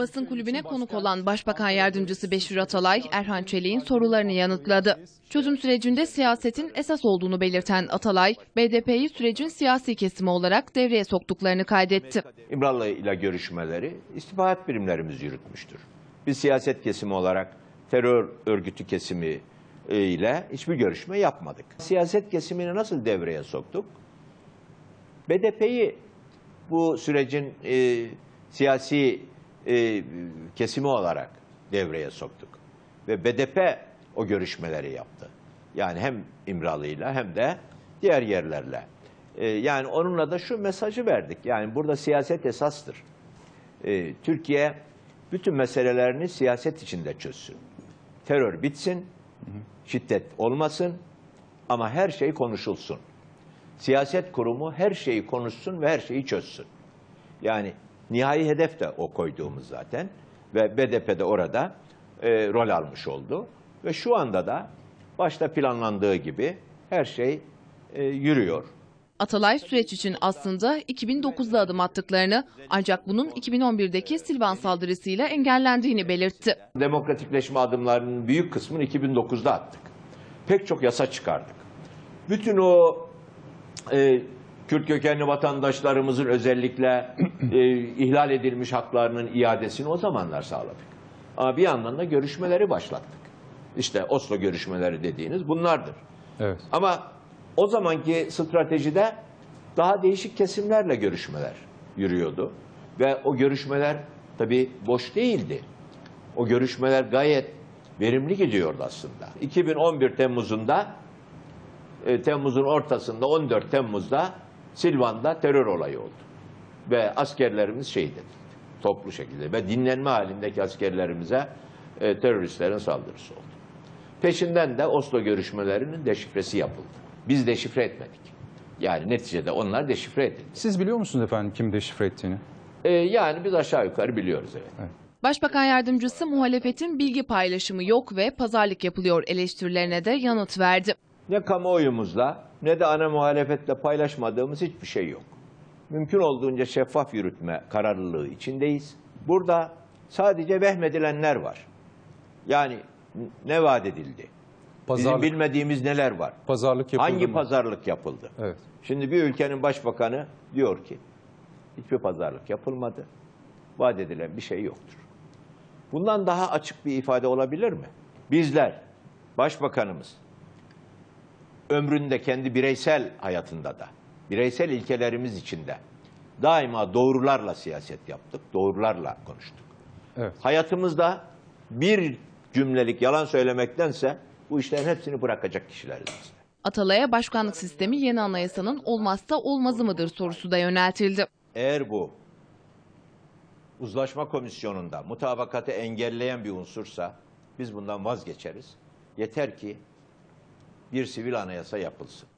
Basın kulübüne konuk olan Başbakan Yardımcısı Beşir Atalay, Erhan Çelik'in sorularını yanıtladı. Çözüm sürecinde siyasetin esas olduğunu belirten Atalay, BDP'yi sürecin siyasi kesimi olarak devreye soktuklarını kaydetti. İmralı ile görüşmeleri istihbarat birimlerimiz yürütmüştür. Biz siyaset kesimi olarak terör örgütü kesimi e, ile hiçbir görüşme yapmadık. Siyaset kesimini nasıl devreye soktuk? BDP'yi bu sürecin e, siyasi e, kesimi olarak devreye soktuk. Ve BDP o görüşmeleri yaptı. Yani hem İmralı'yla hem de diğer yerlerle. E, yani onunla da şu mesajı verdik. Yani burada siyaset esastır. E, Türkiye bütün meselelerini siyaset içinde çözsün. Terör bitsin, şiddet olmasın ama her şey konuşulsun. Siyaset kurumu her şeyi konuşsun ve her şeyi çözsün. Yani nihai hedef de o koyduğumuz zaten ve BDP de orada e, rol almış oldu. Ve şu anda da başta planlandığı gibi her şey e, yürüyor. Atalay süreç için aslında 2009'da adım attıklarını ancak bunun 2011'deki Silvan saldırısıyla engellendiğini belirtti. Demokratikleşme adımlarının büyük kısmını 2009'da attık. Pek çok yasa çıkardık. Bütün o e, Kürt kökenli vatandaşlarımızın özellikle e, ihlal edilmiş haklarının iadesini o zamanlar sağladık. Ama bir yandan da görüşmeleri başlattık. İşte Oslo görüşmeleri dediğiniz bunlardır. Evet. Ama o zamanki stratejide daha değişik kesimlerle görüşmeler yürüyordu. Ve o görüşmeler tabii boş değildi. O görüşmeler gayet verimli gidiyordu aslında. 2011 Temmuz'unda, e, Temmuz'un ortasında 14 Temmuz'da Silvan'da terör olayı oldu. Ve askerlerimiz şehit edildi. Toplu şekilde ve dinlenme halindeki askerlerimize e, teröristlerin saldırısı oldu. Peşinden de Oslo görüşmelerinin deşifresi yapıldı. Biz deşifre etmedik. Yani neticede onlar deşifre edildi. Siz biliyor musunuz efendim kim deşifre ettiğini? E, yani biz aşağı yukarı biliyoruz evet. Başbakan Yardımcısı muhalefetin bilgi paylaşımı yok ve pazarlık yapılıyor eleştirilerine de yanıt verdi. Ne kamuoyumuzla ne de ana muhalefetle paylaşmadığımız hiçbir şey yok. Mümkün olduğunca şeffaf yürütme kararlılığı içindeyiz. Burada sadece vehmedilenler var. Yani ne vaat edildi? Bizim Pazarlık, bilmediğimiz neler var? pazarlık yapıldı Hangi mı? pazarlık yapıldı? Evet. Şimdi bir ülkenin başbakanı diyor ki hiçbir pazarlık yapılmadı. Vaat edilen bir şey yoktur. Bundan daha açık bir ifade olabilir mi? Bizler, başbakanımız ömründe kendi bireysel hayatında da, bireysel ilkelerimiz içinde daima doğrularla siyaset yaptık, doğrularla konuştuk. Evet. Hayatımızda bir cümlelik yalan söylemektense bu işlerin hepsini bırakacak kişileriz biz. Atalay'a başkanlık sistemi yeni anayasanın olmazsa olmazı mıdır sorusu da yöneltildi. Eğer bu uzlaşma komisyonunda mutabakatı engelleyen bir unsursa biz bundan vazgeçeriz. Yeter ki bir sivil anayasa yapılsın.